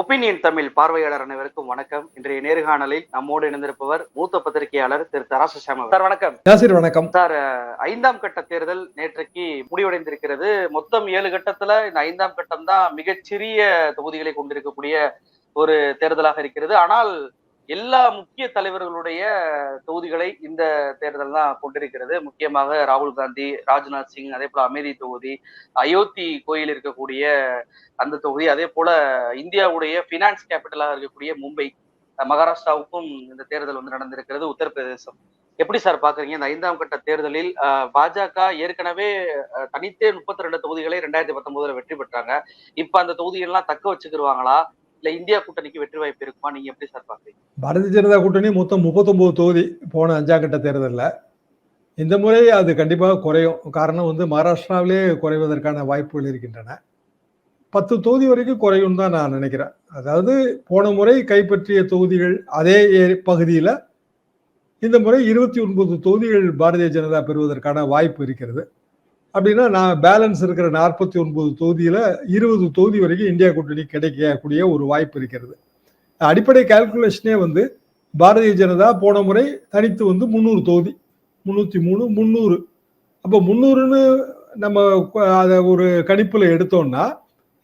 Opinion Tamil பார்வையாளர் அனைவருக்கும் வணக்கம். இன்றைய நேர்காணலில் நம்மோடு இணைந்திருப்பவர் மூத்த பத்திரிகையாளர் திரு தராசு சாம சார் வணக்கம். வணக்கம். சார் ஐந்தாம் கட்ட தேர்தல் நேற்றைக்கு முடிவடைந்திருக்கிறது. மொத்தம் ஏழு கட்டத்துல இந்த ஐந்தாம் கட்டம் தான் மிகச்சிறிய தொகுதிகளை கொண்டிருக்கக்கூடிய ஒரு தேர்தலாக இருக்கிறது. ஆனால் எல்லா முக்கிய தலைவர்களுடைய தொகுதிகளை இந்த தேர்தல் தான் கொண்டிருக்கிறது. முக்கியமாக ராகுல் காந்தி ராஜ்நாத் சிங் அதே போல அமேதி தொகுதி அயோத்தி கோயில் இருக்கக்கூடிய அந்த தொகுதி அதே போல இந்தியாவுடைய பினான்ஸ் கேபிட்டலாக இருக்கக்கூடிய மும்பை மகாராஷ்டிராவுக்கும் இந்த தேர்தல் வந்து நடந்திருக்கிறது உத்தரப்பிரதேசம். எப்படி சார் பாக்குறீங்க இந்த ஐந்தாம் கட்ட தேர்தலில் பாஜக ஏற்கனவே தனித்தே முப்பத்தி ரெண்டு தொகுதிகளை ரெண்டாயிரத்தி பத்தொன்பதுல வெற்றி பெற்றாங்க. இப்ப அந்த தொகுதிகள்லாம் தக்க வச்சுக்கிருவாங்களா? இல்ல இந்தியா கூட்டணிக்கு வெற்றி வாய்ப்பு இருக்குமா? நீங்க எப்படி சார் பாக்குறீங்க? பாரதிய ஜனதா கூட்டணி மொத்தம் முப்பத்தொன்பது தொகுதி போன அஞ்சாம் கட்ட தேர்தலில். இந்த முறை அது கண்டிப்பாக குறையும். காரணம் வந்து மகாராஷ்டிராவிலே குறைவதற்கான வாய்ப்புகள் இருக்கின்றன. பத்து தொகுதி வரைக்கும் குறையும் தான் நான் நினைக்கிறேன். அதாவது போன முறை கைப்பற்றிய தொகுதிகள் அதே பகுதியில் இந்த முறை இருபத்தி ஒன்பது தொகுதிகள் பாரதிய ஜனதா பெறுவதற்கான வாய்ப்பு இருக்கிறது. அப்படின்னா நான் பேலன்ஸ் இருக்கிற நாற்பத்தி ஒன்பது தொகுதியில் இருபது தொகுதி வரைக்கும் இந்தியா கூட்டணி கிடைக்கக்கூடிய ஒரு வாய்ப்பு இருக்கிறது. அடிப்படை கால்குலேஷனே வந்து பாரதிய ஜனதா போன முறை தனித்து வந்து முந்நூறு தொகுதி. முந்நூற்றி மூணு முந்நூறு. அப்போ முந்நூறுன்னு நம்ம அதை ஒரு கணிப்பில் எடுத்தோம்னா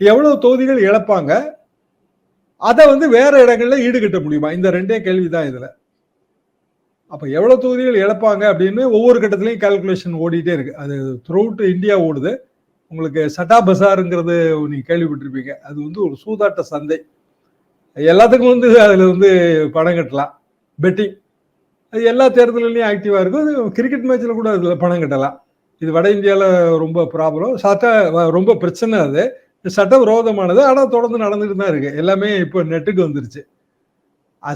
எவ்வளோ தொகுதிகள் இழப்பாங்க? அதை வந்து வேற இடங்கள்ல ஈடுகட்ட முடியுமா? இந்த ரெண்டே கேள்வி தான் இதில். அப்போ எவ்வளோ தொகுதிகள் இழப்பாங்க அப்படின்னு ஒவ்வொரு கட்டத்திலையும் கால்குலேஷன் ஓடிட்டே இருக்கு. அது த்ரூ இந்தியா ஓடுது. உங்களுக்கு சட்டா பசாருங்கிறது நீங்கள் கேள்விப்பட்டிருப்பீங்க. அது வந்து ஒரு சூதாட்ட சந்தை. எல்லாத்துக்கும் வந்து அதில் வந்து பணம் கட்டலாம். பெட்டிங் அது எல்லா தேர்தலையும் ஆக்டிவாக இருக்கும். அது கிரிக்கெட் மேட்ச்சில் கூட அதில் பணம் கட்டலாம். இது வட இந்தியாவில் ரொம்ப ப்ராப்ளம் சட்ட ரொம்ப பிரச்சனை அது. சட்ட விரோதமானது. ஆனால் தொடர்ந்து நடந்துட்டு தான் இருக்கு. எல்லாமே இப்போ நெட்டுக்கு வந்துருச்சு.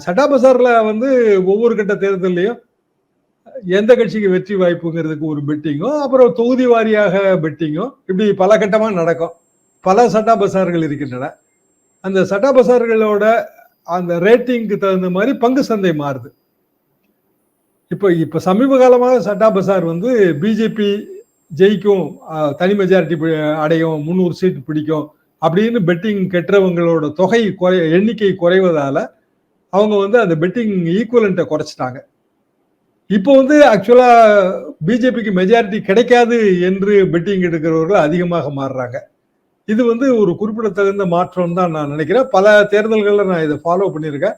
சட்டா பசாரில் வந்து ஒவ்வொரு கட்ட தேர்தலையும் எந்த கட்சிக்கு வெற்றி வாய்ப்புங்கிறதுக்கு ஒரு பெட்டிங்கும் அப்புறம் தொகுதி வாரியாக பெட்டிங்கும் இப்படி பல கட்டமாக நடக்கும். பல சட்டா பசார்கள் இருக்கின்றன. அந்த சட்டா பசார்களோட அந்த ரேட்டிங்க்கு தகுந்த மாதிரி பங்கு சந்தை மாறுது. இப்போ இப்போ சமீப காலமாக சட்டா பசார் வந்து பிஜேபி ஜெயிக்கும் தனி மெஜாரிட்டி அடையும் முந்நூறு சீட் பிடிக்கும் அப்படின்னு பெட்டிங் கெட்டுறவங்களோட தொகை குறை எண்ணிக்கை குறைவதால அவங்க வந்து அந்த பெட்டிங் ஈக்குவலண்ட்டை குறைச்சிட்டாங்க. இப்போ வந்து ஆக்சுவலா பிஜேபிக்கு மெஜாரிட்டி கிடைக்காது என்று பெட்டிங் எடுக்கிறவர்கள் அதிகமாக மாறுறாங்க. இது வந்து ஒரு குறிப்பிடத்தகுந்த மாற்றம் தான் நான் நினைக்கிறேன். பல தேர்தல்களில் நான் இதை ஃபாலோ பண்ணியிருக்கேன்.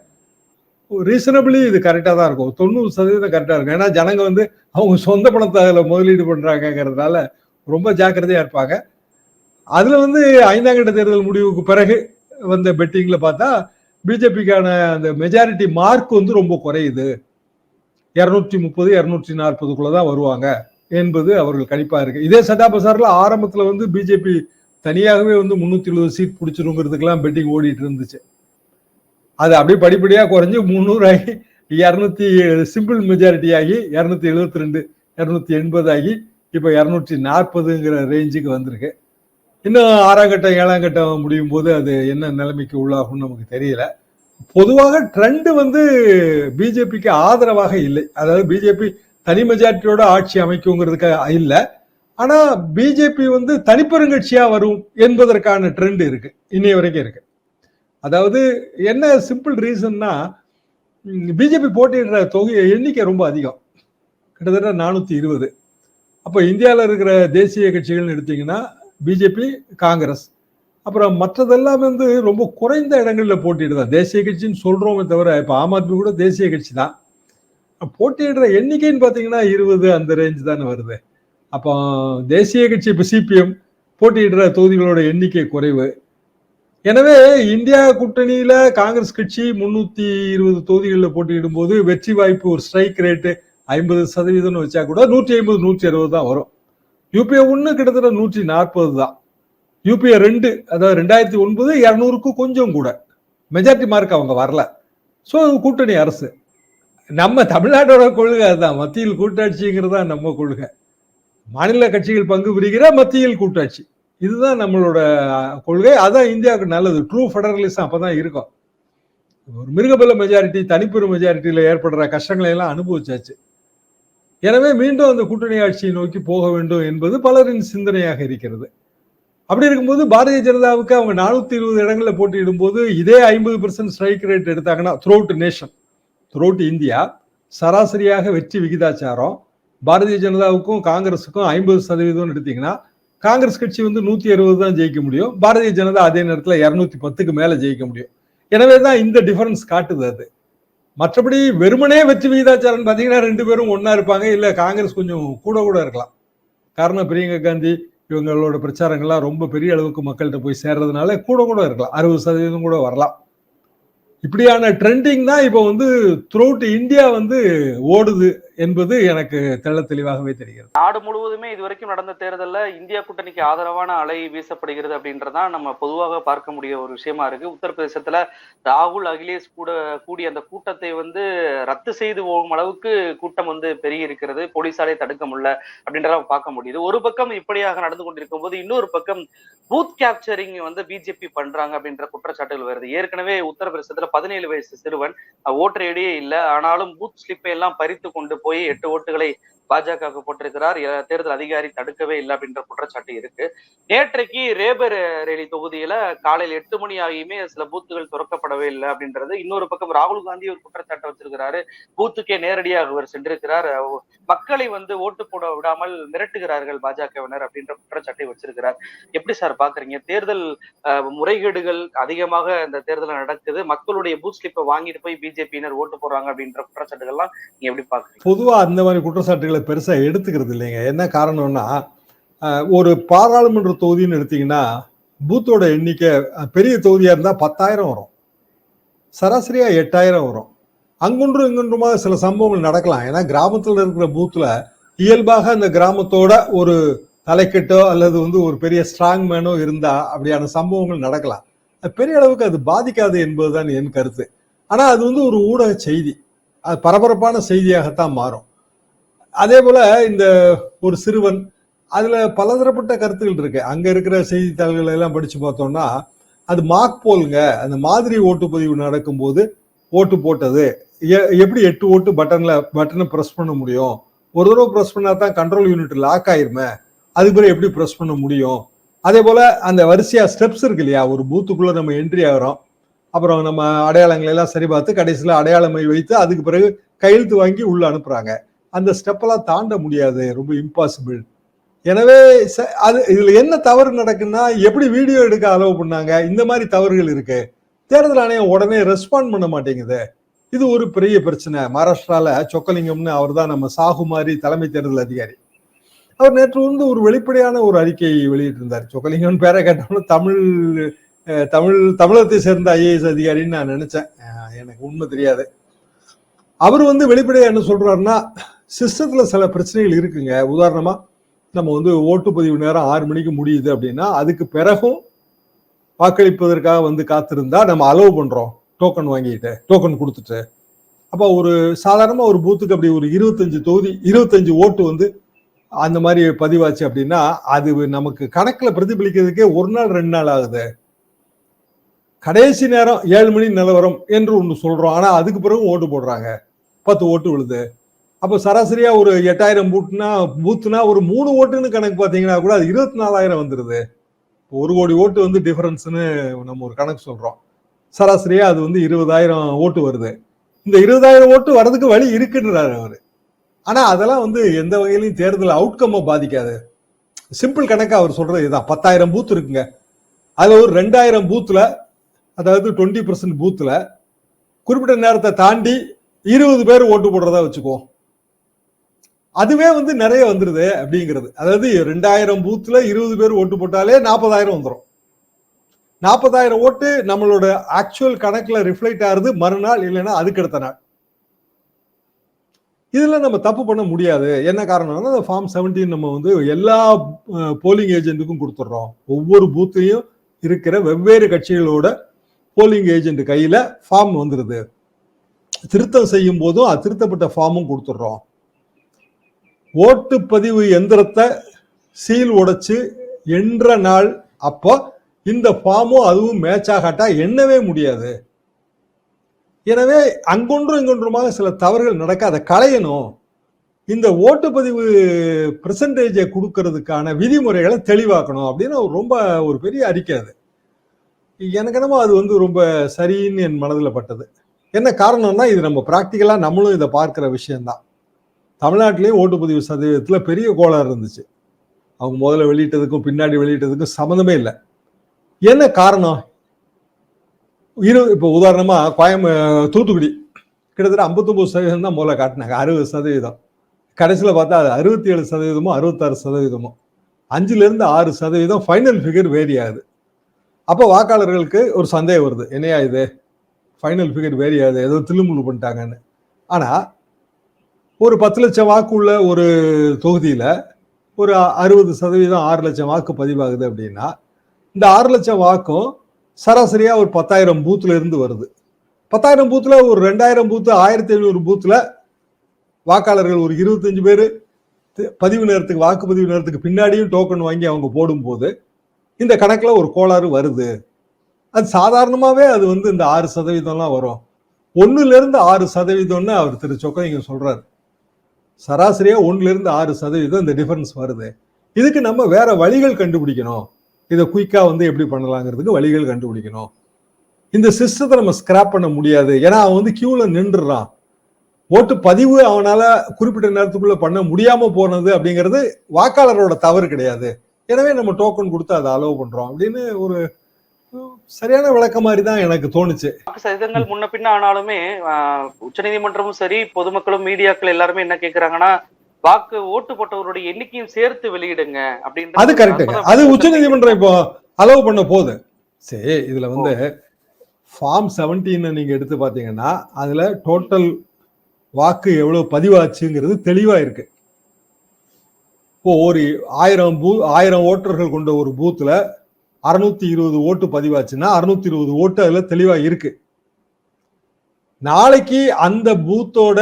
ரீசனபிளி இது கரெக்டாக தான் இருக்கும். தொண்ணூறு சதவீதம் கரெக்டாக இருக்கும். ஏன்னா ஜனங்க வந்து அவங்க சொந்த பணத்தை அதில் முதலீடு பண்ணுறாங்கங்கிறதுனால ரொம்ப ஜாக்கிரதையாக இருப்பாங்க. அதில் வந்து ஐந்தாம் கட்ட தேர்தல் முடிவுக்கு பிறகு வந்த பெட்டிங்கில் பார்த்தா பிஜேபிக்கான அந்த மெஜாரிட்டி மார்க் வந்து ரொம்ப குறையுது. இரநூற்றி முப்பது இரநூற்றி நாற்பதுக்குள்ள தான் வருவாங்க என்பது அவர்கள் கணிப்பா இருக்கு. இதே சட்டா பசார்ல ஆரம்பத்துல வந்து பிஜேபி தனியாகவே வந்து முன்னூத்தி எழுபது சீட் பிடிச்சிருங்கிறதுக்கெல்லாம் பெட்டிங் ஓடிட்டு இருந்துச்சு. அது அப்படியே படிப்படியா குறைஞ்சு முந்நூறு ஆகி இரநூத்தி சிம்பிள் மெஜாரிட்டி ஆகி இரநூத்தி எழுபத்தி ரெண்டு இரநூத்தி எண்பது ஆகி இப்போ இரநூற்றி நாற்பதுங்கிற ரேஞ்சுக்கு வந்திருக்கு. இன்னும் ஆறாம் கட்டம் ஏழாம் கட்டம் முடியும் போது அது என்ன நிலைமைக்கு உள்ளாகும்னு நமக்கு தெரியல. பொதுவாக ட்ரெண்டு வந்து பிஜேபிக்கு ஆதரவாக இல்லை. அதாவது பிஜேபி தனி மெஜாரிட்டியோட ஆட்சி அமைக்குங்கிறதுக்கு இல்லை. ஆனா பிஜேபி வந்து தனிப்பெருங்கட்சியா வரும் என்பதற்கான ட்ரெண்ட் இருக்கு. இன்னைய வரைக்கும் இருக்கு. அதாவது என்ன சிம்பிள் ரீசன்னா பிஜேபி போட்டியிடுற தொகை எண்ணிக்கை ரொம்ப அதிகம். கிட்டத்தட்ட நானூத்தி இருபது. அப்போ இந்தியாவில் இருக்கிற தேசிய கட்சிகள்னு எடுத்தீங்கன்னா பிஜேபி காங்கிரஸ். அப்புறம் மற்றதெல்லாம் வந்து ரொம்ப குறைந்த இடங்களில் போட்டியிடுதான் தேசிய கட்சின்னு சொல்கிறோமே தவிர இப்போ ஆம் ஆத்மி கூட தேசிய கட்சி தான். போட்டியிடுற எண்ணிக்கைன்னு பார்த்தீங்கன்னா இருபது அந்த ரேஞ்ச் தானே வருது. அப்போ தேசிய கட்சி இப்போ சிபிஎம் போட்டியிடுற தொகுதிகளோட எண்ணிக்கை குறைவு. எனவே இந்தியா கூட்டணியில காங்கிரஸ் கட்சி முன்னூத்தி இருபது தொகுதிகளில் போட்டியிடும் போது வெற்றி வாய்ப்பு ஒரு ஸ்ட்ரைக் ரேட்டு ஐம்பது சதவீதம்னு வச்சா கூட நூற்றி ஐம்பது நூற்றி அறுபது தான் வரும். யூபிஏ ஒன்று கிட்டத்தட்ட நூற்றி நாற்பது தான். யூபிஏ ரெண்டு அதாவது ரெண்டாயிரத்தி ஒன்பது இரநூறுக்கு கொஞ்சம் கூட. மெஜாரிட்டி மார்க் அவங்க வரல. ஸோ கூட்டணி அரசு. நம்ம தமிழ்நாட்டோட கொள்கை அதுதான். மத்தியில் கூட்டாட்சிங்கிறது தான் நம்ம கொள்கை. மாநில கட்சிகள் பங்கு பெறுகிற மத்தியில் கூட்டாட்சி. இதுதான் நம்மளோட கொள்கை. அதான் இந்தியாவுக்கு நல்லது. ட்ரூ ஃபெடரலிசம் அப்பதான் இருக்கும். ஒரு மிருகபல மெஜாரிட்டி தனிப்பெரும் மெஜாரிட்டியில் ஏற்படுற கஷ்டங்களை எல்லாம் அனுபவிச்சாச்சு. எனவே மீண்டும் அந்த கூட்டணி ஆட்சியை நோக்கி போக வேண்டும் என்பது பலரின் சிந்தனையாக இருக்கிறது. அப்படி இருக்கும்போது பாரதிய ஜனதாவுக்கு அவங்க நானூத்தி இருபது இடங்கள்ல போட்டியிடும் போது இதே ஐம்பது பெர்சன்ட் ஸ்ட்ரைக் ரேட் எடுத்தாங்கன்னா த்ரூ நேஷன் த்ரூ இந்தியா சராசரியாக வெற்றி விகிதாச்சாரம். பாரதிய ஜனதாவுக்கும் காங்கிரஸுக்கும் ஐம்பது சதவீதம் எடுத்தீங்கன்னா காங்கிரஸ் கட்சி வந்து நூத்தி அறுபது தான் ஜெயிக்க முடியும். பாரதிய ஜனதா அதே நேரத்தில் இரநூத்தி பத்துக்கு மேல ஜெயிக்க முடியும். எனவே தான் இந்த டிஃபரன்ஸ் காட்டுது அது. மற்றபடி வெறுமனே வெற்றி விகிதாச்சாரம் பார்த்தீங்கன்னா ரெண்டு பேரும் ஒன்றா இருப்பாங்க. இல்ல காங்கிரஸ் கொஞ்சம் கூட கூட இருக்கலாம். காரணம் பிரியங்கா காந்தி இவங்களோட பிரச்சாரங்கள்லாம் ரொம்ப பெரிய அளவுக்கு மக்கள்கிட்ட போய் சேர்றதுனால கூட கூட இருக்கலாம். அறுபது சதவீதம் கூட வரலாம். இப்படியான ட்ரெண்டிங் தான் இப்போ வந்து த்ரூட் இந்தியா வந்து ஓடுது. என்பது எனக்கு தெள்ள தெளிவாகவே தெரிகிறது. நாடு முழுவதுமே இதுவரைக்கும் நடந்த தேர்தலில் இந்தியா கூட்டணிக்கு ஆதரவான அலை வீசப்படுகிறது அப்படின்றதான் நம்ம பொதுவாக பார்க்க முடிய ஒரு விஷயமா இருக்கு. உத்தரப்பிரதேசத்துல ராகுல் அகிலேஷ் கூட கூடிய அந்த கூட்டத்தை வந்து ரத்து செய்து போகும் அளவுக்கு கூட்டம் வந்து பெருகி இருக்கிறது. போலீசாரை தடுக்க முடியல அப்படின்றத பார்க்க முடியுது. ஒரு பக்கம் இப்படியாக நடந்து கொண்டிருக்கும் போது இன்னொரு பக்கம் பூத் கேப்சரிங் வந்து பிஜேபி பண்றாங்க அப்படின்ற குற்றச்சாட்டுகள் வருது. ஏற்கனவே உத்தரப்பிரதேசத்துல பதினேழு வயசு சிறுவன் ஓட்டர் ஐடியே இல்லை. ஆனாலும் பூத் ஸ்லிப்பை எல்லாம் பறித்து கொண்டு போய் எட்டு ஓட்டுகளை பாஜகவுக்கு போட்டிருக்கிறார். தேர்தல் அதிகாரி தடுக்கவே இல்லை அப்படின்ற குற்றச்சாட்டு இருக்கு. நேற்றைக்கு ரேபர் ரேலி தொகுதியில காலையில் எட்டு மணி ஆகியுமே சில பூத்துகள் திறக்கப்படவே இல்லை அப்படின்றது. இன்னொரு பக்கம் ராகுல் காந்தி ஒரு குற்றச்சாட்டை வச்சிருக்கிறாரு. பூத்துக்கே நேரடியாக அவர் சென்றிருக்கிறார். மக்களை வந்து ஓட்டு போட விடாமல் மிரட்டுகிறார்கள் பாஜகவினர் அப்படின்ற குற்றச்சாட்டை வச்சிருக்கிறார். எப்படி சார் பாக்குறீங்க? தேர்தல் முறைகேடுகள் அதிகமாக இந்த தேர்தல் நடக்குது. மக்களுடைய பூத் ஸ்லிப்பை வாங்கிட்டு போய் பிஜேபியினர் ஓட்டு போடுறாங்க அப்படின்ற குற்றச்சாட்டுகள்லாம் நீங்க எப்படி பாக்குறீங்க? பொதுவாக அந்த மாதிரி குற்றச்சாட்டுகளை பெருசாக எடுத்துக்கிறது இல்லைங்க. என்ன காரணம்னா ஒரு பாராளுமன்ற தொகுதின்னு எடுத்தீங்கன்னா பூத்தோட எண்ணிக்கை பெரிய தொகுதியாக இருந்தால் பத்தாயிரம் வரும். சராசரியாக எட்டாயிரம் வரும். அங்குன்றும் இங்குன்றுமா சில சம்பவங்கள் நடக்கலாம். ஏன்னா கிராமத்தில் இருக்கிற பூத்தில் இயல்பாக அந்த கிராமத்தோட ஒரு தலைக்கட்டோ அல்லது வந்து ஒரு பெரிய ஸ்ட்ராங் மேனோ இருந்தால் அப்படியான சம்பவங்கள் நடக்கலாம். அது பெரிய அளவுக்கு அது பாதிக்காது என்பதுதான் என் கருத்து. ஆனால் அது வந்து ஒரு ஊடக செய்தி. அது பரபரப்பான செய்தியாகத்தான் மாறும். அதே போல இந்த ஒரு சிறுவன் அதுல பலதரப்பட்ட கருத்துகள் இருக்கு. அங்க இருக்கிற செய்தித்தாள்கள் எல்லாம் படிச்சு பார்த்தோம்னா அது மார்க் போலுங்க அந்த மாதிரி ஓட்டுப்பதிவு நடக்கும்போது ஓட்டு போட்டது. எ- எப்படி எட்டு ஓட்டு பட்டன்ல பட்டனை ப்ரெஸ் பண்ண முடியும்? ஒரு தடவை ப்ரெஸ் பண்ணா தான் கண்ட்ரோல் யூனிட் லாக் ஆயிருமே? அதுக்கு பிறகு எப்படி ப்ரெஸ் பண்ண முடியும்? அதே போல அந்த வரிசையா ஸ்டெப்ஸ் இருக்கு இல்லையா? ஒரு பூத்துக்குள்ள நம்ம என்ட்ரி ஆகிறோம். அப்புறம் நம்ம அடையாளங்களை எல்லாம் சரி பார்த்து கடைசியில் அடையாளமை வைத்து அதுக்கு பிறகு கையெழுத்து வாங்கி உள்ள அனுப்புறாங்க. அந்த ஸ்டெப்பெல்லாம் தாண்ட முடியாது ரொம்ப இம்பாசிபிள் எனவே ச- அது இதுல என்ன தவறு நடக்குன்னா எப்படி வீடியோ எடுக்க அலோவ் பண்ணாங்க இந்த மாதிரி தவறுகள் இருக்கு. தேர்தல் ஆணையம் உடனே ரெஸ்பாண்ட் பண்ண மாட்டேங்குது. இது ஒரு பெரிய பிரச்சனை. மகாராஷ்டிரால சொக்கலிங்கம்னு அவர் தான் நம்ம சாகு மாதிரி தலைமை தேர்தல் அதிகாரி. அவர் நேற்று வந்து ஒரு வெளிப்படையான ஒரு அறிக்கையை வெளியிட்டிருந்தார். சொக்கலிங்கம்னு பேரை கேட்டோம்னா தமிழ் தமிழ் தமிழகத்தை சேர்ந்த ஐஏஎஸ் அதிகாரின்னு நான் நினைச்சேன். எனக்கு உண்மை தெரியாது. அவர் வந்து வெளிப்படையாக என்ன சொல்றாருன்னா சிஸ்டத்துல சில பிரச்சனைகள் இருக்குங்க. உதாரணமா நம்ம வந்து ஓட்டுப்பதிவு நேரம் ஆறு மணிக்கு முடியுது அப்படின்னா அதுக்கு பிறகும் வாக்களிப்பதற்காக வந்து காத்திருந்தா நம்ம அலோவ் பண்றோம். டோக்கன் வாங்கிட்டு டோக்கன் கொடுத்துட்டு. அப்போ ஒரு சாதாரணமா ஒரு பூத்துக்கு அப்படி ஒரு இருபத்தஞ்சு தொகுதி இருபத்தஞ்சு ஓட்டு வந்து அந்த மாதிரி பதிவாச்சு அப்படின்னா அது நமக்கு கணக்கில் பிரதிபலிக்கிறதுக்கே ஒரு நாள் ரெண்டு நாள் ஆகுது. கடைசி நேரம் ஏழு மணி நிலவரம் என்று ஒன்று சொல்கிறோம் ஆனால் அதுக்கு பிறகு ஓட்டு போடுறாங்க. பத்து ஓட்டு விழுது. அப்போ சராசரியாக ஒரு எட்டாயிரம் பூட்டுனா பூத்துனா ஒரு மூணு ஓட்டுன்னு கணக்கு பார்த்தீங்கன்னா கூட அது இருபத்தி நாலாயிரம் வந்துடுது ஒரு கோடி ஓட்டு வந்து டிஃபரன்ஸ்னு நம்ம ஒரு கணக்கு சொல்கிறோம் சராசரியாக அது வந்து இருபதாயிரம் ஓட்டு வருது. இந்த இருபதாயிரம் ஓட்டு வர்றதுக்கு வழி இருக்குன்றாரு அவர். ஆனால் அதெல்லாம் வந்து எந்த வகையிலையும் தேர்தல் அவுட்கம்மை பாதிக்காது. சிம்பிள் கணக்கு அவர் சொல்கிறது இதுதான். பத்தாயிரம் பூத் இருக்குங்க. அதில் ஒரு ரெண்டாயிரம் பூத்தில் அதாவது டுவெண்ட்டி பர்சன்ட் பூத்தில் குறிப்பிட்ட நேரத்தை தாண்டி இருபது பேர் ஓட்டு போடுறதா வச்சுக்கோ. அதுவே வந்து நிறைய வந்துடுது அப்படிங்கிறது. அதாவது ரெண்டாயிரம் பூத்தில் இருபது பேர் ஓட்டு போட்டாலே நாற்பதாயிரம் வந்துடும் நாற்பதாயிரம் ஓட்டு நம்மளோட ஆக்சுவல் கணக்கில் ரிஃப்ளெக்ட் ஆகுது மறுநாள் இல்லைன்னா அதுக்கடுத்த நாள். இதில் நம்ம தப்பு பண்ண முடியாது. என்ன காரணம்னா அந்த ஃபார்ம் 17 நம்ம வந்து எல்லா போலிங் ஏஜென்ட்டுக்கும் கொடுத்துட்றோம். ஒவ்வொரு பூத்தையும் இருக்கிற வெவ்வேறு கட்சிகளோட போலிங் ஏஜென்ட் கையில் ஃபார்ம் வந்துடுது திருத்தம் செய்யும் போதும் அது திருத்தப்பட்ட ஃபார்மும் கொடுத்துட்றோம். ஓட்டுப்பதிவு எந்திரத்தை சீல் உடைச்சு என்ற நாள் அப்போ இந்த ஃபார்மும் அதுவும் மேட்ச் ஆகாட்டா எண்ணவே முடியாது. எனவே அங்கொன்றும் இங்கொன்றுமாக சில தவறுகள் நடக்க அதை களையணும். இந்த ஓட்டுப்பதிவு பெர்சன்டேஜை கொடுக்கறதுக்கான விதிமுறைகளை தெளிவாக்கணும் அப்படின்னு ஒரு ரொம்ப ஒரு பெரிய அறிக்கை அது. எனக்கு என்னமோ அது வந்து ரொம்ப சரின்னு என் மனதில் பட்டது. என்ன காரணம்னா இது நம்ம ப்ராக்டிக்கலாக நம்மளும் இதை பார்க்குற விஷயம்தான். தமிழ்நாட்டிலேயும் ஓட்டுப்பதிவு சதவீதத்தில் பெரிய கோளாறு இருந்துச்சு. அவங்க முதல்ல வெளியிட்டதுக்கும் பின்னாடி வெளியிட்டதுக்கும் சம்மந்தமே இல்லை. என்ன காரணம்? இரு இப்போ உதாரணமாக கோயம்பு தூத்துக்குடி. கிட்டத்தட்ட ஐம்பத்தொம்பது சதவீதம் தான் முதல்ல காட்டினாங்க. அறுபது சதவீதம். கடைசியில் பார்த்தா அது அறுபத்தி ஏழு சதவீதமோ அறுபத்தாறு சதவீதமோ. அஞ்சுலேருந்து ஆறு சதவீதம் ஃபைனல் ஃபிகர் வேரி ஆகுது. அப்போ வாக்காளர்களுக்கு ஒரு சந்தேகம் வருது. என்னையா இது? ஃபைனல் ஃபிகர் வேரி ஆகுது ஏதோ தில்லுமுள்ளு பண்ணிட்டாங்கன்னு. ஆனால் ஒரு பத்து லட்சம் வாக்கு உள்ள ஒரு தொகுதியில் ஒரு அறுபது சதவீதம் ஆறு லட்சம் வாக்கு பதிவாகுது அப்படின்னா இந்த ஆறு லட்சம் வாக்கும் சராசரியாக ஒரு பத்தாயிரம் பூத்தில் இருந்து வருது. பத்தாயிரம் பூத்தில் ஒரு ரெண்டாயிரம் பூத்து ஆயிரத்தி ஐநூறு பூத்தில் வாக்காளர்கள் ஒரு இருபத்தஞ்சு பேர் பதிவு நேரத்துக்கு வாக்குப்பதிவு நேரத்துக்கு பின்னாடியும் டோக்கன் வாங்கி அவங்க போடும்போது இந்த கணக்கில் ஒரு கோளாறு வருது. அது சாதாரணமாகவே அது வந்து இந்த ஆறு சதவீதம்லாம் வரும். ஒன்றுலேருந்து ஆறு சதவீதம்னு அவர் திரு சொக்கம் இங்கே சொல்கிறார் சராசரியாக ஒன்றுலேருந்து ஆறு சதவீதம் இந்த டிஃபரன்ஸ் வருது. இதுக்கு நம்ம வேற வழிகள் கண்டுபிடிக்கணும். இதை குயிக்காக வந்து எப்படி பண்ணலாங்கிறதுக்கு வழிகள் கண்டுபிடிக்கணும். இந்த சிஸ்டத்தை நம்ம ஸ்கிராப் பண்ண முடியாது. ஏன்னா அவன் வந்து கியூவில் நின்றுறான். ஓட்டு பதிவு அவனால் குறிப்பிட்ட நேரத்துக்குள்ளே பண்ண முடியாமல் போனது அப்படிங்கிறது வாக்காளரோட தவறு கிடையாது. எனவே நம்ம டோக்கன் கொடுத்து அதை அலோவ் பண்றோம் அப்படின்னு ஒரு சரியான விளக்க மாதிரி தான் எனக்கு தோணுச்சு. வாக்கு சதவீதங்கள் முன்ன பின்ன ஆனாலுமே உச்சநீதிமன்றமும் சரி பொதுமக்களும் மீடியாக்கள் எல்லாருமே என்ன கேக்குறாங்கன்னா வாக்கு ஓட்டு போட்டவருடைய எண்ணிக்கையும் சேர்த்து வெளியிடுங்க அப்படின்ற அது கரெக்டுங்க அது உச்சநீதிமன்றம் இப்போ அலோவ் பண்ண போகுது. சரி இதுல வந்து ஃபார்ம் செவன்டீன் நீங்க எடுத்து பாத்தீங்கன்னா அதுல டோட்டல் வாக்கு எவ்வளவு பதிவாச்சுங்கிறது தெளிவா இருக்கு. இப்போ ஒரு ஆயிரம் பூ ஆயிரம் ஓட்டர்கள் கொண்ட ஒரு பூத்தில் அறுநூத்தி இருபது ஓட்டு பதிவாச்சுன்னா அறுநூத்தி இருபது ஓட்டு அதில் தெளிவாக இருக்கு. நாளைக்கு அந்த பூத்தோட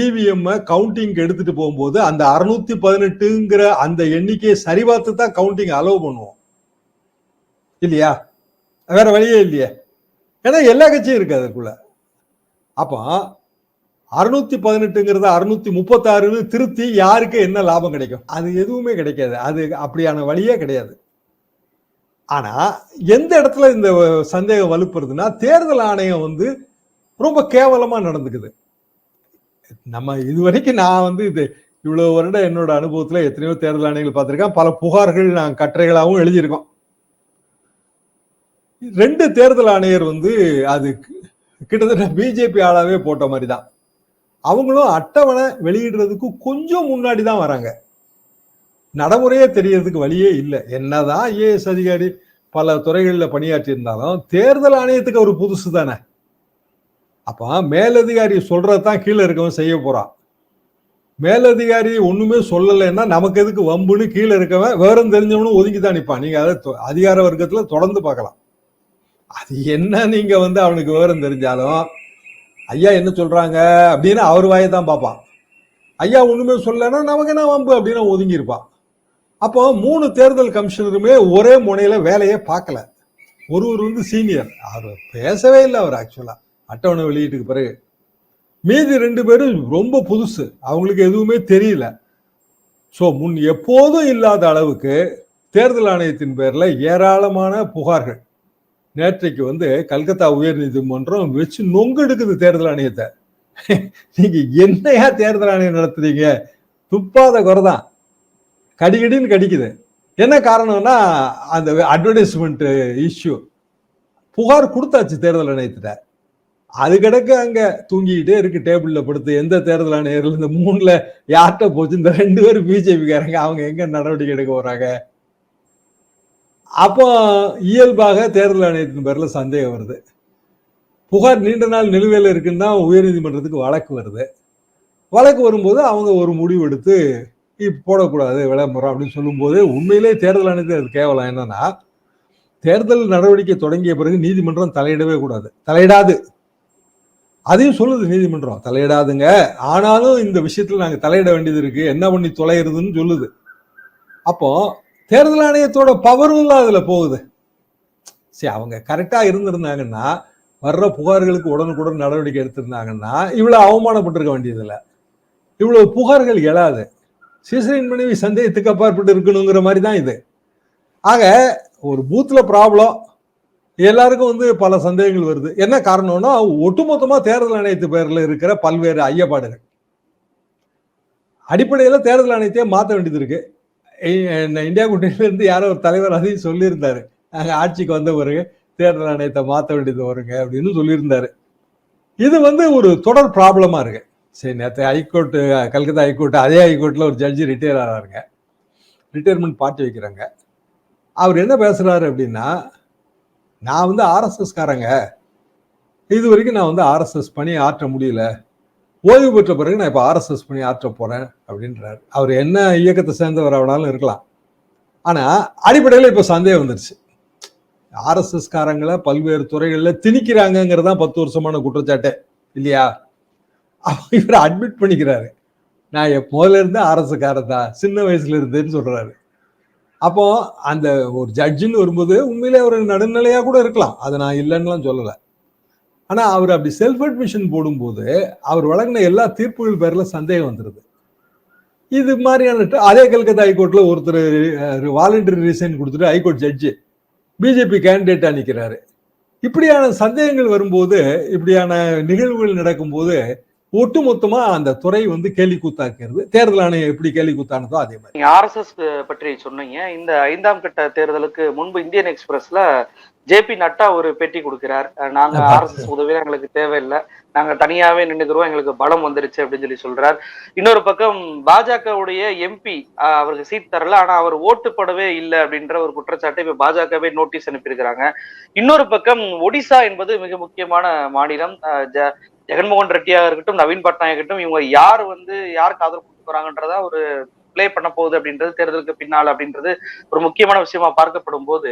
இவிஎம் கவுண்டிங் எடுத்துட்டு போகும்போது அந்த அறுநூத்தி பதினெட்டுங்கிற அந்த எண்ணிக்கையை சரிபார்த்து தான் கவுண்டிங் அலோவ் பண்ணுவோம். இல்லையா? வேற வழியே இல்லையே. ஏன்னா எல்லா கட்சியும் இருக்கு அதுக்குள்ள அப்போ அறுநூத்தி பதினெட்டுங்கிறத அறுநூத்தி முப்பத்தாறுன்னு திருத்தி யாருக்கு என்ன லாபம் கிடைக்கும்? அது எதுவுமே கிடைக்காது. அது அப்படியான வழியே கிடையாது. ஆனா எந்த இடத்துல இந்த சந்தேகம் வலுப்புறதுன்னா தேர்தல் ஆணையம் வந்து ரொம்ப கேவலமா நடந்துக்குது. நம்ம இதுவரைக்கும் நான் வந்து இது இவ்வளவு வருடம் என்னோட அனுபவத்துல எத்தனையோ தேர்தல் ஆணையங்கள் பார்த்திருக்கேன். பல புகார்கள் நான் கட்டுரைகளாகவும் எழுதியிருக்கோம். ரெண்டு தேர்தல் ஆணையர் வந்து அது கிட்டத்தட்ட பிஜேபி ஆளாவே போட்ட மாதிரி தான் அவங்களும் அட்டவணை வெளியிடுறதுக்கு கொஞ்சம் முன்னாடி தான் வராங்க. நடைமுறையே தெரியறதுக்கு வழியே இல்லை. என்னதான் ஐஏஎஸ் அதிகாரி பல துறைகளில் பணியாற்றி இருந்தாலும் தேர்தல் ஆணையத்துக்கு ஒரு புதுசு தானே. அப்போ மேலதிகாரி சொல்றதான் கீழே இருக்கவன் செய்ய போறான். மேலதிகாரி ஒண்ணுமே சொல்லலைன்னா நமக்கு எதுக்கு வம்புன்னு கீழே இருக்கவன் வேறும் தெரிஞ்சவனும் ஒதுங்கி தான் நிற்பான் நீங்க அதை அதிகார வர்க்கத்துல தொடர்ந்து பார்க்கலாம். அது என்ன நீங்க வந்து அவனுக்கு விவரம் தெரிஞ்சாலும் ஐயா என்ன சொல்றாங்க அப்படின்னு அவர் வாயை தான் பார்ப்பான். ஐயா ஒண்ணுமே சொல்லலைன்னா நமக்கு என்ன வம்பு அப்படின்னு ஒதுங்கியிருப்பான் அப்போ மூணு தேர்தல் கமிஷனருமே ஒரே முனையில வேலையே பார்க்கல. ஒருவர் வந்து சீனியர் அவர் பேசவே இல்லை அவர் ஆக்சுவலா அட்டவணை வெளியீட்டுக்கு பிறகு. மீதி ரெண்டு பேரும் ரொம்ப புதுசு. அவங்களுக்கு எதுவுமே தெரியல. ஸோ முன் எப்போதும் இல்லாத அளவுக்கு தேர்தல் ஆணையத்தின் பேரில் ஏராளமான புகார்கள். நேற்றைக்கு வந்து கல்கத்தா உயர்நீதிமன்றம் வச்சு நொங்கெடுக்குது தேர்தல் ஆணையத்தை. நீங்க என்னையா தேர்தல் ஆணையம் நடத்துறீங்க? துப்பாத குறைதான் கடிகடின்னு கடிக்குது. என்ன காரணம்னா அந்த அட்வர்டைஸ்மெண்ட் இஷ்யூ புகார் கொடுத்தாச்சு தேர்தல் ஆணையத்திட்ட. அது கிடக்கு அங்க தூங்கிக்கிட்டே இருக்கு டேபிள்ல படுத்து. எந்த தேர்தல் ஆணையர்கள் இந்த மூணுல யார்கிட்ட போச்சு? இந்த ரெண்டு பேரும் பிஜேபிக்காரங்க அவங்க எங்க நடவடிக்கை எடுக்க போறாங்க? அப்போ இயல்பாக தேர்தல் ஆணையத்தின் பேரில் சந்தேகம் வருது. புகார் நீண்ட நாள் நிலுவையில் இருக்குன்னு தான் உயர்நீதிமன்றத்துக்கு வழக்கு வருது. வழக்கு வரும்போது அவங்க ஒரு முடிவு எடுத்து போடக்கூடாது விளம்பரம் அப்படின்னு சொல்லும்போது உண்மையிலே தேர்தல் ஆணையத்தில் அது கேவலம். என்னன்னா தேர்தல் நடவடிக்கை தொடங்கிய பிறகு நீதிமன்றம் தலையிடவே கூடாது. தலையிடாது. அதையும் சொல்லுது நீதிமன்றம். தலையிடாதுங்க. ஆனாலும் இந்த விஷயத்துல நாங்கள் தலையிட வேண்டியது இருக்கு. என்ன பண்ணி தொலைகிறதுன்னு சொல்லுது. அப்போ தேர்தல் ஆணையத்தோட பவரும் தான் அதில் போகுது. சரி அவங்க கரெக்டாக இருந்திருந்தாங்கன்னா வர்ற புகார்களுக்கு உடனுக்குடன் நடவடிக்கை எடுத்திருந்தாங்கன்னா இவ்வளோ அவமானப்பட்டிருக்க வேண்டியதில்லை. இவ்வளோ புகார்கள் எழாது. சீசரின் மனைவி சந்தேகத்துக்கு அப்பாற்பட்டு இருக்கணுங்கிற மாதிரி தான் இது. ஆக ஒரு பூத்தில் ப்ராப்ளம் எல்லாருக்கும் வந்து பல சந்தேகங்கள் வருது. என்ன காரணம்னா ஒட்டுமொத்தமாக தேர்தல் ஆணையத்து பேரில் இருக்கிற பல்வேறு ஐயப்பாடுகள். அடிப்படையில் தேர்தல் ஆணையத்தையே மாற்ற வேண்டியது இருக்குது இந்தியா கூட்டணியிலேருந்து யாரோ ஒரு தலைவர் அதையும் சொல்லியிருந்தாரு. நாங்கள் ஆட்சிக்கு வந்த பிறகு தேர்தல் ஆணையத்தை மாற்ற வேண்டியது வருங்க அப்படின்னு சொல்லியிருந்தாரு. இது வந்து ஒரு தொடர் ப்ராப்ளமாக இருக்கு. சரி நேற்று ஹைகோர்ட்டு கல்கத்தா ஹைகோர்ட்டு அதே ஹைகோர்ட்டில் ஒரு ஜட்ஜி ரிட்டையர் ஆகிறாருங்க ரிட்டையர்மெண்ட் பார்ட்டி வைக்கிறாங்க. அவர் என்ன பேசுகிறாரு அப்படின்னா நான் வந்து ஆர்எஸ்எஸ்காரங்க இது வரைக்கும் நான் வந்து ஆர்எஸ்எஸ் பணி ஆற்ற முடியல. ஓய்வு பெற்ற பிறகு நான் இப்போ ஆர்எஸ்எஸ் பண்ணி ஆற்ற போகிறேன் அப்படின்றாரு. அவர் என்ன இயக்கத்தை சேர்ந்தவர் ஆனாலும் இருக்கலாம். ஆனால் அடிப்படையில் இப்போ சந்தேகம் வந்துருச்சு. ஆர்எஸ்எஸ்காரங்களை பல்வேறு துறைகளில் திணிக்கிறாங்கங்கிறதான் பத்து வருஷமான குற்றச்சாட்டே இல்லையா? இவர் அட்மிட் பண்ணிக்கிறாரு. நான் எப்ப முதல்ல இருந்து தான் சின்ன வயசுல இருந்தேன்னு சொல்கிறாரு அப்போ அந்த ஒரு ஜட்ஜுன்னு வரும்போது உண்மையிலே ஒரு நடுநிலையாக கூட இருக்கலாம். அதை நான் இல்லைன்னுலாம் சொல்லலை. ஆனா அவர் அப்படி செல்ஃப் அட்மிஷன் போடும்போது அவர் வழங்கின எல்லா தீர்ப்புகள் பேர்ல சந்தேகம் வந்துருது. இது மாதிரியான அதே கல்கத்தா ஹைகோர்ட்ல ஒருத்தர் வாலண்டரி ரிசைன் கொடுத்துட்டு ஹைகோர்ட் ஜட்ஜு பிஜேபி கேண்டிடேட்டா நிற்கிறாரு இப்படியான சந்தேகங்கள் வரும்போது இப்படியான நிகழ்வுகள் நடக்கும்போது ஒட்டுமொத்தமா அந்த துறை வந்து கேலி கூத்தாக்கிறது தேர்தல் ஆணையம் எப்படி கேலி கூத்தானதோ அதே மாதிரி. ஆர்எஸ்எஸ் பற்றி சொன்னீங்க. இந்த ஐந்தாம் கட்ட தேர்தலுக்கு முன்பு இந்தியன் எக்ஸ்பிரஸ்ல ஜேபி நட்டா ஒரு பேட்டி கொடுக்கிறார். நாங்க. ஆர்எஸ்எஸ் உதவியா எங்களுக்கு தேவையில்லை. நாங்க தனியாவே நின்னுக்கிறோம். எங்களுக்கு பலம் வந்துருச்சு அப்படின்னு சொல்லி சொல்றார். இன்னொரு பக்கம் பாஜகவுடைய எம்பி அவருக்கு சீட் தரல. ஆனா அவர் ஓட்டு போடவே இல்லை அப்படின்ற ஒரு குற்றச்சாட்டை இப்ப பாஜகவே நோட்டீஸ் அனுப்பியிருக்கிறாங்க. இன்னொரு பக்கம் ஒடிசா என்பது மிக முக்கியமான மாநிலம். ஜெகன்மோகன் ரெட்டியா இருக்கட்டும் நவீன் பட்நாயக் இருக்கட்டும் இவங்க யார் வந்து யாருக்கு ஆதரவு கொடுக்க போறாங்கன்றதா ஒரு ப்ளே பண்ண போகுது அப்படின்றது தேர்தலுக்கு பின்னால் அப்படின்றது ஒரு முக்கியமான விஷயமா பார்க்கப்படும் போது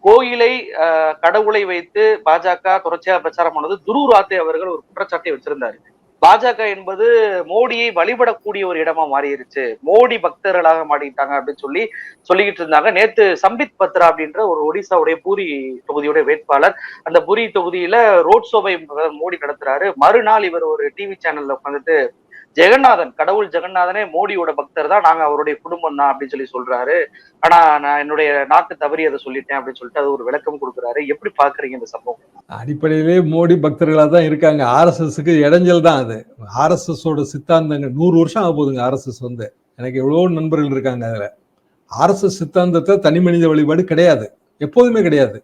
கோயிலை ஆஹ் கடவுளை வைத்து பாஜக தொடர்ச்சியாக பிரச்சாரம் பண்ணது துரு ராத்தே அவர்கள் ஒரு குற்றச்சாட்டை வச்சிருந்தாரு. பாஜக என்பது மோடியை வழிபடக்கூடிய ஒரு இடமா மாறிடுச்சு மோடி பக்தர்களாக மாறிட்டாங்க அப்படின்னு சொல்லி சொல்லிக்கிட்டு இருந்தாங்க. நேத்து சம்பித் பத்ரா அப்படின்ற ஒரு ஒடிசாவுடைய பூரி தொகுதியுடைய வேட்பாளர் அந்த பூரி தொகுதியில ரோட் ஷோவை மோடி நடத்துறாரு. மறுநாள் இவர் ஒரு டிவி சேனல்ல உட்காந்துட்டு ஜெகநாதன் கடவுள் ஜெகநாதனே மோடியோட பக்தர் தான் நாங்க அவருடைய குடும்பம் தான் அப்படின்னு சொல்லி சொல்றாரு. ஆனா நான் என்னுடைய நாக்கு தவறி அதை சொல்லிட்டேன் அப்படின்னு சொல்லிட்டு அது ஒரு விளக்கம் கொடுக்குறாரு. எப்படி பாக்குறீங்க இந்த சம்பவம்? அடிப்படையிலே மோடி பக்தர்களாக தான் இருக்காங்க. ஆர்எஸ்எஸ்க்கு இடைஞ்சல் தான் அது. ஆர்எஸ்எஸோட சித்தாந்தங்கள் நூறு வருஷம் ஆக போகுதுங்க ஆர்எஸ்எஸ் வந்து. எனக்கு எவ்வளோ நண்பர்கள் இருக்காங்க அதில். ஆர்எஸ்எஸ் சித்தாந்தத்தை தனி மனித வழிபாடு கிடையாது. எப்போதுமே கிடையாது.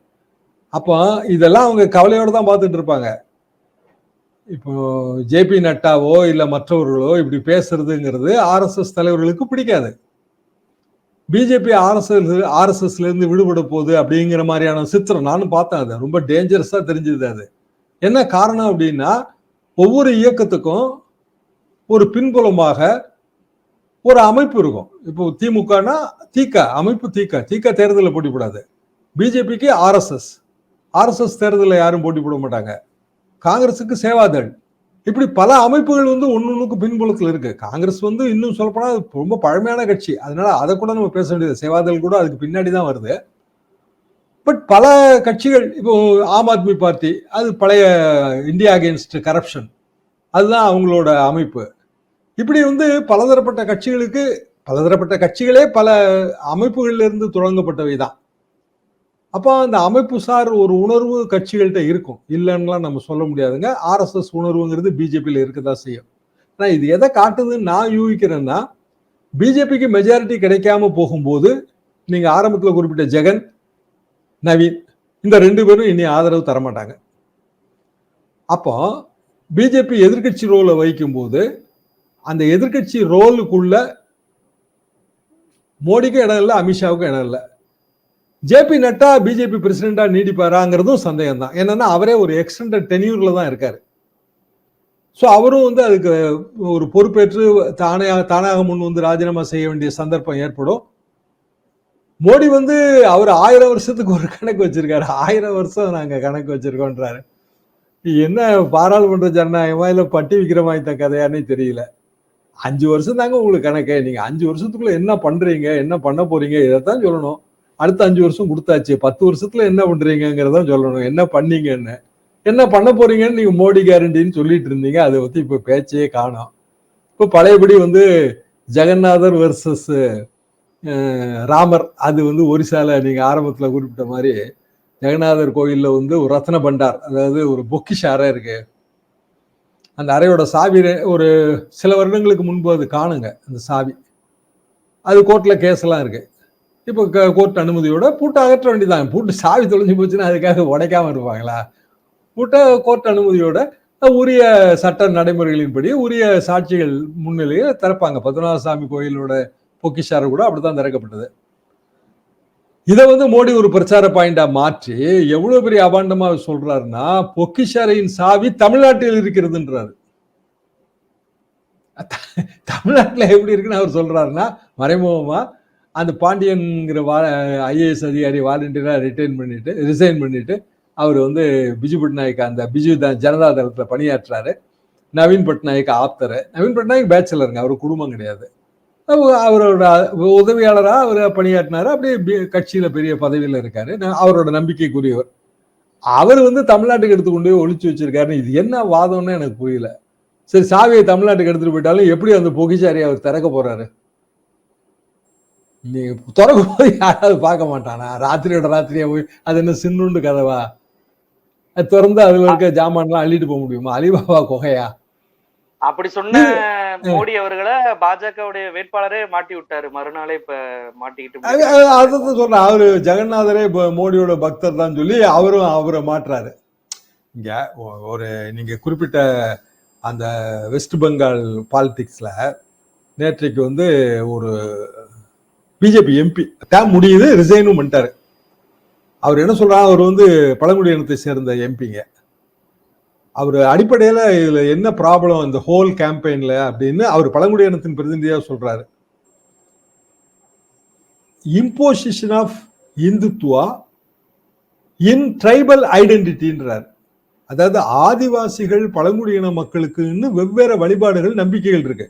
அப்போ இதெல்லாம் அவங்க கவலையோடு தான் பார்த்துட்டு இருப்பாங்க. இப்போ ஜேபி நட்டாவோ இல்லை மற்றவர்களோ இப்படி பேசுறதுங்கிறது ஆர்எஸ்எஸ் தலைவர்களுக்கு பிடிக்காது. பிஜேபி ஆர்எஸ்எஸ் ஆர்எஸ்எஸ்ல இருந்து விடுபட போகுது அப்படிங்கிற மாதிரியான சித்திரம் நானும் பார்த்தேன் அது. ரொம்ப டேஞ்சரஸா தெரிஞ்சது அது. என்ன காரணம் அப்படின்னா ஒவ்வொரு இயக்கத்துக்கும் ஒரு பின்புலமாக ஒரு அமைப்பு இருக்கும். இப்போ திமுகனா தீக்க அமைப்பு தீக்க தீக்க தேர்தலில் போட்டி போடாது பிஜேபிக்கு ஆர்எஸ்எஸ். ஆர்எஸ்எஸ் தேர்தலில் யாரும் போட்டி போட மாட்டாங்க. காங்கிரஸுக்கு சேவாதள் இப்படி பல அமைப்புகள் வந்து ஒன்னொன்னுக்கு பின்புலத்தில் இருக்கு. காங்கிரஸ் வந்து இன்னும் சொல்லப்போனால் அது ரொம்ப பழமையான கட்சி. அதனால அதை கூட நம்ம பேச வேண்டியது சேவாதள் கூட அதுக்கு பின்னாடி தான் வருது. பட் பல கட்சிகள் இப்போ ஆம் ஆத்மி பார்ட்டி அது பழைய இந்தியா அகேன்ஸ்ட் கரப்ஷன் அதுதான் அவங்களோட அமைப்பு. இப்படி வந்து பலதரப்பட்ட கட்சிகளுக்கு பலதரப்பட்ட கட்சிகளே பல அமைப்புகளிலிருந்து தொடங்கப்பட்டவை தான் அப்போ அந்த அமைப்பு சார் ஒரு உணர்வு கட்சிகள்கிட்ட இருக்கும். இல்லைன்னுலாம் நம்ம சொல்ல முடியாதுங்க. ஆர்எஸ்எஸ் உணர்வுங்கிறது பிஜேபியில் இருக்க தான் செய்யும். ஆனால் இது எதை காட்டுதுன்னு நான் யூகிக்கிறேன்னா பிஜேபிக்கு மெஜாரிட்டி கிடைக்காம போகும்போது நீங்கள் ஆரம்பத்தில் குறிப்பிட்ட ஜெகன் நவீன் இந்த ரெண்டு பேரும் இனி ஆதரவு தரமாட்டாங்க. அப்போ பிஜேபி எதிர்கட்சி ரோலை வைக்கும்போது அந்த எதிர்கட்சி ரோலுக்குள்ள மோடிக்கும் இடம் இல்லை அமித்ஷாவுக்கும் இடம் இல்லை. ஜேபி நட்டா பிஜேபி பிரசிடென்டா நீடிப்பாராங்கிறதும் சந்தேகம் தான் என்னன்னா அவரே ஒரு எக்ஸ்டெண்டட் டென்யூர்ல தான் இருக்காரு. ஸோ அவரும் வந்து அதுக்கு ஒரு பொறுப்பேற்று தானாக தானாக முன் வந்து ராஜினாமா செய்ய வேண்டிய சந்தர்ப்பம் ஏற்படும். மோடி வந்து அவர் ஆயிரம் வருஷத்துக்கு ஒரு கணக்கு வச்சிருக்காரு. ஆயிரம் வருஷம் நாங்கள் கணக்கு வச்சிருக்கோன்றாரு. என்ன பாராளுமன்ற ஜனநாயகமா இல்லை பட்டி விக்ரமாயித்த கதையானே தெரியல. அஞ்சு வருஷம் தாங்க உங்களுக்கு கணக்கு. நீங்கள் அஞ்சு வருஷத்துக்குள்ள என்ன பண்ணுறீங்க என்ன பண்ண போறீங்க இதைத்தான் சொல்லணும். அடுத்த அஞ்சு வருஷம் கொடுத்தாச்சு. பத்து வருஷத்துல என்ன பண்றீங்கிறத சொல்லணும். என்ன பண்ணீங்கன்னு. என்ன பண்ண போறீங்கன்னு நீங்க மோடி கேரண்டின்னு சொல்லிட்டு இருந்தீங்க. அதை பத்தி இப்ப பேச்சே காணும். இப்போ பழையபடி வந்து ஜெகநாதர் வர்சஸ் ராமர் அது வந்து ஒரிசால நீங்க ஆரம்பத்துல குறிப்பிட்ட மாதிரி ஜெகநாதர் கோயில்ல வந்து ஒரு ரத்ன பண்டார் அதாவது ஒரு பொக்கிஷ அறை இருக்கு. அந்த அறையோட சாவி ஒரு சில வருடங்களுக்கு முன்பு அது காணுங்க அந்த சாவி. அது கோர்ட்ல கேஸ் எல்லாம் இருக்கு. இப்போ கோர்ட் அனுமதியோட பூட்டை அகற்ற வேண்டியதான் பூட்டு சாவி தொலைஞ்சு போச்சுன்னா அதுக்காக உடைக்காம இருப்பாங்களா? பூட்டை கோர்ட் அனுமதியோட உரிய சட்ட நடைமுறைகளின்படி உரிய சாட்சிகள் முன்னிலையில் திறப்பாங்க. பத்மநாப சாமி கோயிலோட பொக்கிஷாரம் கூட அப்படித்தான் திறக்கப்பட்டது. இதை வந்து மோடி ஒரு பிரச்சார பாயிண்டா மாற்றி எவ்வளவு பெரிய அபாண்டமா சொல்றாருன்னா பொக்கிஷாரையின் சாவி தமிழ்நாட்டில் இருக்கிறதுன்றாரு. தமிழ்நாட்டில் தமிழ்நாட்டுல எப்படி இருக்குன்னு அவர் சொல்றாருன்னா மறைமுகமா அந்த பாண்டியன்கிற வா ஐஏஎஸ் அதிகாரி வாலண்டியராக ரிட்டைன் பண்ணிட்டு ரிசைன் பண்ணிட்டு அவர் வந்து பிஜு பட்நாயக் அந்த பிஜு த- ஜனதா தளத்தில் பணியாற்றுறாரு நவீன் பட்நாயக் ஆப்தர். நவீன் பட்நாயக் பேச்சுலருங்க அவர் குடும்பம் கிடையாது. அவரோட உதவியாளராக அவர் பணியாற்றினார். அப்படியே கட்சியில் பெரிய பதவியில் இருக்கார். அவரோட நம்பிக்கைக்குரியவர். அவர் வந்து தமிழ்நாட்டுக்கு எடுத்து கொண்டு போய் ஒளிச்சு வச்சிருக்காருன்னு இது என்ன வாதம்னு எனக்கு புரியல. சரி சாவியை தமிழ்நாட்டுக்கு எடுத்துகிட்டு போயிட்டாலும் எப்படி அந்த பொகிச்சாரி அவர் திறக்க போகிறாரு நீ திறக்கும் போது யாராவது பார்க்க மாட்டானா? ராத்திரியோட ராத்திரியா போய் அது என்ன சின்னுண்டு கதவா? அது திறந்து அதுல இருக்க ஜாமான்லாம் அள்ளிட்டு போக முடியுமா? அலிபாபா குகையா? அப்படி சொன்ன மோடி அவர்களை பாஜகவுடைய வேட்பாளரே மாட்டி விட்டாரு. மறுநாளே இப்ப மாட்டிக்கிட்டு அதுதான் சொல்றேன். அவரு ஜெகநாதரே இப்ப மோடியோட பக்தர் தான் சொல்லி அவரும் அவரை மாற்றுறாரு இங்க ஒ- ஒரு நீங்க குறிப்பிட்ட அந்த வெஸ்ட் பெங்கால் பாலிடிக்ஸ்ல நேற்றைக்கு வந்து ஒரு பிஜேபி எம்பி. டேம் முடியுது ரிசைனும் பண்ணிட்டாரு. அவர் என்ன சொல்றாரு அவர் வந்து பழங்குடியினத்தை சேர்ந்த எம்பிங்க. அவர் அடிப்படையில் இதில் என்ன ப்ராப்ளம் இந்த ஹோல் கேம்பெயினில் அப்படின்னு அவர் பழங்குடியினத்தின் பிரதிநிதியாக சொல்கிறாரு imposition of Hindutva in tribal ஐடென்டிட்டின்றார் அதாவது ஆதிவாசிகள் பழங்குடியின மக்களுக்குன்னு வெவ்வேறு வழிபாடுகள் நம்பிக்கைகள் இருக்கு.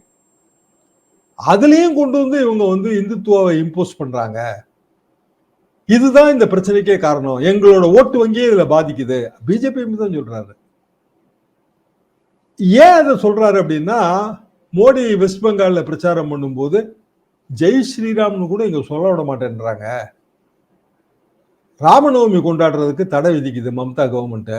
அதுலேயும் கொண்டு வந்து இவங்க வந்து இந்துத்துவாவை இம்போஸ் பண்றாங்க. இதுதான் இந்த பிரச்சனைக்கே காரணம். எங்களோட ஓட்டு வங்கியே இதுல பாதிக்குது. பிஜேபி தான் சொல்றாரு. ஏன் அதை சொல்றாரு அப்படின்னா மோடி வெஸ்ட் பெங்கால்ல பிரச்சாரம் பண்ணும்போது ஜெய் ஸ்ரீராம்னு கூட இங்க சொல்ல விட மாட்டேன்றாங்க. ராமநவமி கொண்டாடுறதுக்கு தடை விதிக்குது மம்தா கவர்மெண்ட்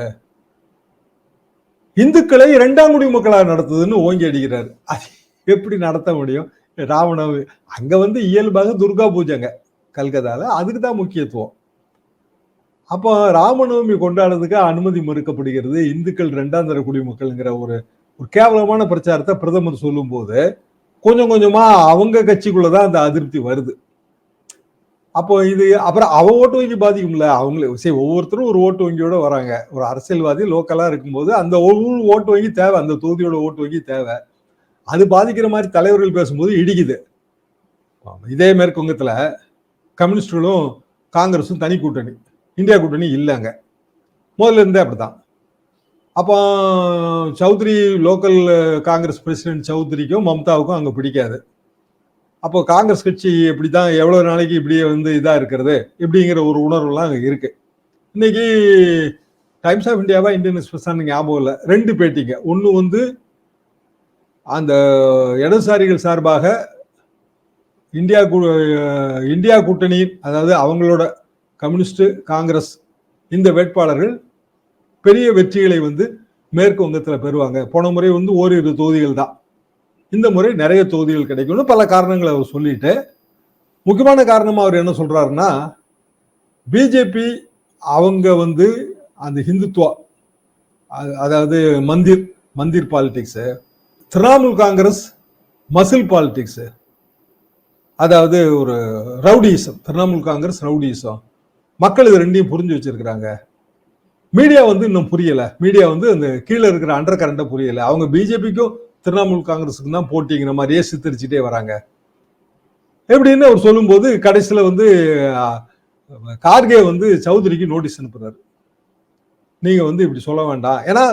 இந்துக்களை இரண்டாம் குடி மக்களாக நடத்துதுன்னு ஓங்கி அடிக்கிறாரு. அது எப்படி நடத்த முடியும்? ராவணம் அங்க வந்து இயல்பாக துர்கா பூஜைங்க கல்கத்தால. அதுக்கு தான் முக்கியத்துவம். அப்போ ராமநவமி கொண்டாடுறதுக்கு அனுமதி மறுக்கப்படுகிறது. இந்துக்கள் ரெண்டாம் தர குடிமக்கள்ங்கிற ஒரு ஒரு கேவலமான பிரச்சாரத்தை பிரதமர் சொல்லும்போது கொஞ்சம் கொஞ்சமாக அவங்க கட்சிக்குள்ளே தான் அந்த அதிருப்தி வருது. அப்போ இது அப்புறம் அவ ஓட்டு வங்கி பாதிக்கும்ல அவங்களே சரி ஒவ்வொருத்தரும் ஒரு ஓட்டு வங்கியோட வராங்க. ஒரு அரசியல்வாதி லோக்கலாக இருக்கும்போது அந்த ஒவ்வொரு ஓட்டு வங்கி தேவை அந்த தொகுதியோட ஓட்டு வங்கி தேவை. அது பாதிக்கிற மாதிரி தலைவர்கள் பேசும்போது இடிக்குது. இதே மேற்கு வங்கத்துல கம்யூனிஸ்டுகளும் காங்கிரஸும் தனி கூட்டணி இந்தியா கூட்டணி இல்லைங்க முதல்ல இருந்தே அப்படிதான் அப்போ சௌத்ரி லோக்கல் காங்கிரஸ் பிரசிடென்ட் சௌத்ரிக்கும் மம்தாவுக்கும் அங்கே பிடிக்காது. அப்போ காங்கிரஸ் கட்சி இப்படி தான் எவ்வளோ நாளைக்கு இப்படியே வந்து இதாக இருக்கிறது இப்படிங்கிற ஒரு உணர்வுலாம் அங்கே இருக்குது இன்னைக்கு டைம்ஸ் ஆஃப் இந்தியாவா இந்தியன் எக்ஸ்பிரஸ் ஞாபகம் இல்லை. ரெண்டு பேட்டிங்க. ஒன்று வந்து அந்த இடதுசாரிகள் சார்பாக இந்தியா கூ- இந்தியா கூட்டணி அதாவது அவங்களோட கம்யூனிஸ்ட் காங்கிரஸ் இந்த வேட்பாளர்கள் பெரிய வெற்றிகளை வந்து மேற்கு வங்கத்தில் பெறுவாங்க. போன முறை வந்து ஓரிரு தொகுதிகள் தான். இந்த முறை நிறைய தொகுதிகள் கிடைக்கும்னு பல காரணங்களை அவர் சொல்லிட்டு முக்கியமான காரணமாக அவர் என்ன சொல்கிறாருன்னா பிஜேபி அவங்க வந்து அந்த ஹிந்துத்துவா அதாவது Mandir Mandir politics Trinamool Congress muscle politics. அதாவது ஒரு ரவுடிசம் திரிணாமுல் காங்கிரஸ் ரவுடிசம். மக்கள் இது ரெண்டையும் புரிஞ்சு வச்சிருக்கிறாங்க. மீடியா வந்து இன்னும் புரியல. மீடியா வந்து அந்த கீழே இருக்கிற அண்டர் கரண்ட்டை புரியல. அவங்க பிஜேபிக்கும் திரிணாமுல் காங்கிரஸுக்கும் தான் போட்டிங்கிற மாதிரியே சித்தரிச்சுட்டே வராங்க. எப்படின்னு அவர் சொல்லும்போது கடைசியில் வந்து கார்கே வந்து சௌத்ரிக்கு நோட்டீஸ் அனுப்புறாரு. நீங்கள் வந்து இப்படி சொல்ல வேண்டாம். ஏன்னா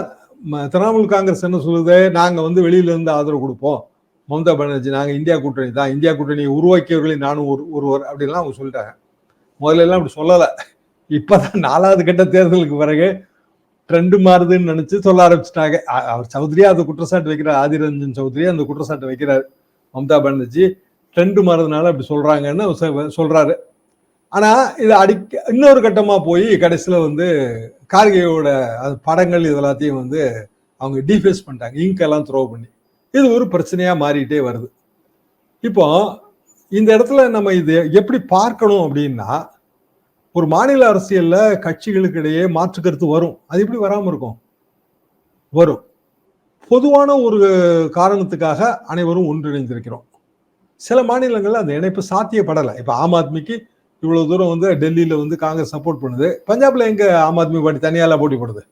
திரிணாமுல் காங்கிரஸ் என்ன சொல்லுது? நாங்கள் வந்து வெளியில இருந்து ஆதரவு கொடுப்போம். மம்தா பானர்ஜி நாங்கள் இந்தியா கூட்டணி தான். இந்தியா கூட்டணியை உருவாக்கியவர்களை நானும் ஒரு ஒருவர் அப்படின்லாம் அவங்க சொல்லிட்டாங்க. முதல்ல எல்லாம் அப்படி சொல்லலை. இப்போ தான் நாலாவது கட்ட தேர்தலுக்கு பிறகு ட்ரெண்டு மாறுதுன்னு நினச்சி சொல்ல ஆரம்பிச்சிட்டாங்க. அவர் சௌத்ரியா அந்த குற்றச்சாட்டு வைக்கிறார். ஆதிரஞ்சன் சௌத்ரி அந்த குற்றச்சாட்டு வைக்கிறார் மம்தா பானர்ஜி. ட்ரெண்டு மாறுறதுனால அப்படி சொல்கிறாங்கன்னு அவர் ஆனால் ஆனா இது அடிக்க இன்னொரு கட்டமா போய் கடைசியில வந்து கார்கேயோட அது படங்கள் இது எல்லாத்தையும் வந்து அவங்க டீஃபேஸ் பண்ணிட்டாங்க. இங்க் எல்லாம் த்ரோ பண்ணி. இது ஒரு பிரச்சனையா மாறிட்டே வருது. இப்போ இந்த இடத்துல நம்ம இது எப்படி பார்க்கணும் அப்படின்னா ஒரு மாநில அரசியல்ல கட்சிகளுக்கு இடையே மாற்று கருத்து வரும். அது எப்படி வராமல் இருக்கும்? வரும். பொதுவான ஒரு காரணத்துக்காக அனைவரும் ஒன்றிணைந்திருக்கிறோம். சில மாநிலங்கள்ல அந்த இணைப்பு சாத்தியப்படலை. இப்ப ஆம் ஆத்மிக்கு இவ்வளவு தூரம் வந்து டெல்லியில வந்து காங்கிரஸ் சப்போர்ட் பண்ணுது. பஞ்சாப்ல எங்க ஆம் ஆத்மி பார்ட்டி தனியால போட்டி போடுது?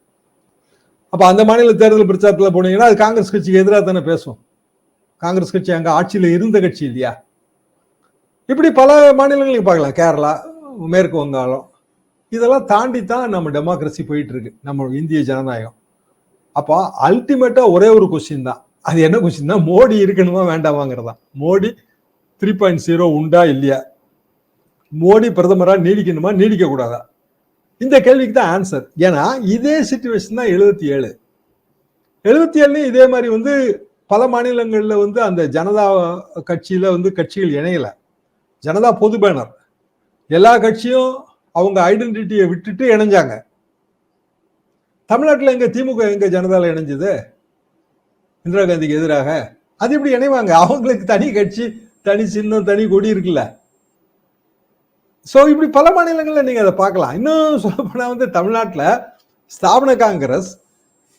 அப்ப அந்த மாநில தேர்தல் பிரச்சாரத்தில் போனீங்கன்னா அது காங்கிரஸ் கட்சிக்கு எதிராக தானே பேசும். காங்கிரஸ் கட்சி அங்கே ஆட்சியில் இருந்த கட்சி இல்லையா? இப்படி பல மாநிலங்களுக்கு பார்க்கலாம். கேரளா மேற்கு வங்காளம். இதெல்லாம் தாண்டி தான் நம்ம டெமோக்ரஸி போயிட்டு இருக்கு நம்ம இந்திய ஜனநாயகம். அப்போ அல்டிமேட்டா ஒரே ஒரு கொஸ்டின் தான். அது என்ன கொஸ்டின் தான் மோடி இருக்கணுமா வேண்டாமாங்கிறதா மோடி த்ரீ பாயிண்ட் ஜீரோ உண்டா இல்லையா? மோடி பிரதமரா நீடிக்கணுமா? நீடிக்க கூடாதா இந்த கேள்விக்கு தான் ஆன்சர் ஏன்னா இதே சுச்சுவேஷன் தான் எழுபத்தி ஏழு. எழுபத்தி ஏழுலையும் இதே மாதிரி வந்து பல மாநிலங்களில் வந்து அந்த ஜனதா கட்சியில் வந்து கட்சிகள் இணையலை. ஜனதா பொது பேனர். எல்லா கட்சியும் அவங்க ஐடென்டிட்டியை விட்டுட்டு இணைஞ்சாங்க. தமிழ்நாட்டில் எங்கே திமுக எங்கே ஜனதாவில் இணைஞ்சது? இந்திரா காந்திக்கு எதிராக. அது இப்படி இணைவாங்க. அவங்களுக்கு தனி கட்சி தனி சின்னம் தனி கொடி இருக்குல்ல. ஸோ இப்படி பல மாநிலங்களில் நீங்கள் அதை பார்க்கலாம். இன்னும் சொல்லப்போனால் வந்து தமிழ்நாட்டில் ஸ்தாபன காங்கிரஸ்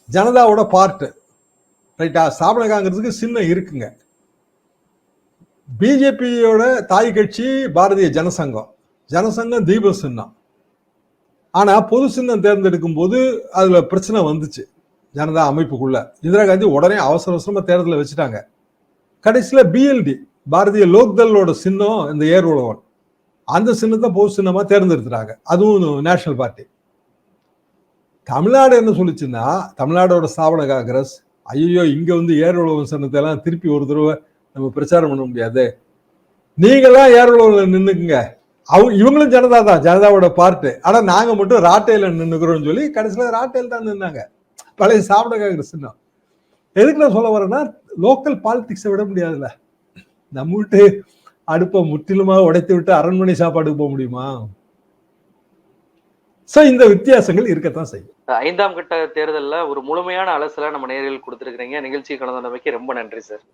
ஜனதாவோட பார்ட்டு ரைட்டா ஸ்தாபன காங்கிரஸுக்கு சின்னம் இருக்குங்க. பிஜேபியோட தாய் கட்சி பாரதிய ஜனசங்கம். ஜனசங்கம் தீப சின்னம். ஆனால் பொது சின்னம் தேர்ந்தெடுக்கும் போது அதில் பிரச்சனை வந்துச்சு. ஜனதா அமைப்புக்குள்ள. இந்திரா காந்தி உடனே அவசர அவசரமாக தேர்தலில் வச்சுட்டாங்க. கடைசியில் பிஎல்டி பாரதிய லோக்தளோட சின்னம் இந்த ஏர் உழவன். அந்த சின்னத்தை பொது சின்னமா தேர்ந்தெடுத்துறாங்க அதுவும் நேஷனல் பார்ட்டி. தமிழ்நாடு என்ன சொல்லுச்சுன்னா தமிழ்நாடோட ஸ்தாபன காங்கிரஸ் ஐயோ இங்க வந்து ஏர் உழவன் சின்னத்தை எல்லாம் திருப்பி ஒரு தடவை நம்ம பிரச்சாரம் பண்ண முடியாது. நீங்களாம் ஏர் உழவன்ல அவங்க இவங்களும் ஜனதா தான் ஜனதாவோட பார்ட்டு. ஆனால் நாங்கள் மட்டும் ராட்டையில் நின்றுக்கிறோம்னு சொல்லி கடைசியில ராட்டையில் தான் நின்னாங்க. பழைய சாப்பிட காங்கிரஸ் சின்னம் எதுக்கு நான் சொல்ல வரேன்னா லோக்கல் பாலிடிக்ஸை விட முடியாதுல்ல. நம்மகிட்ட அடுப்பை முற்றிலுமாக உடைத்து விட்டு அரண்மனை சாப்பாடுக்கு போக முடியுமா? சோ இந்த வித்தியாசங்கள் இருக்கத்தான் செய்யும். ஐந்தாம் கட்ட தேர்தலில் ஒரு முழுமையான அலசல நம்ம நேரில் கொடுத்துருக்கிறீங்க. நிகழ்ச்சி கலந்தமைக்கு ரொம்ப நன்றி சார்